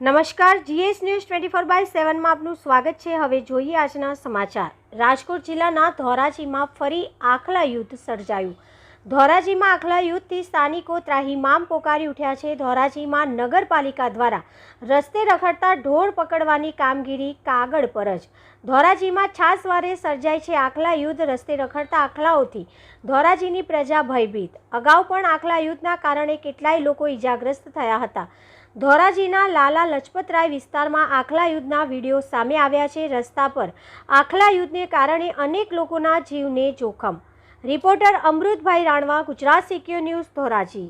નમસ્કાર, GS news twenty four by સેવનમાં આપનું સ્વાગત છે. હવે જોઈએ આજના સમાચાર. રાજકોટ જિલ્લાના ધોરાજીમાં ફરી આખલા યુદ્ધ સર્જાયું. ધોરાજીમાં આખલા યુદ્ધથી સ્થાનિકો ત્રાહીમામ પોકારી ઉઠ્યા છે. ધોરાજીમાં નગરપાલિકા દ્વારા રસ્તે રખડતા ઢોર પકડવાની કામગીરી કાગળ પર જ. ધોરાજીમાં છાસવારે સર્જાય છે આખલા યુદ્ધ રસ્તે રખડતા આખલાઓથી. ધોરાજીની પ્રજા ભયભીત. અગાઉ પણ આખલા યુદ્ધના કારણે કેટલાય લોકો ઈજાગ્રસ્ત થયા હતા. ધોરાજીના લાલા લજપતરાય વિસ્તારમાં આખલા યુદ્ધના વીડિયો સામે આવ્યા છે. રસ્તા પર આખલા યુદ્ધને કારણે અનેક લોકોના જીવને જોખમ રિપોર્ટર અમૃતભાઈ રાણવા ગુજરાત સિક્યુ ન્યૂઝ ધોરાજી.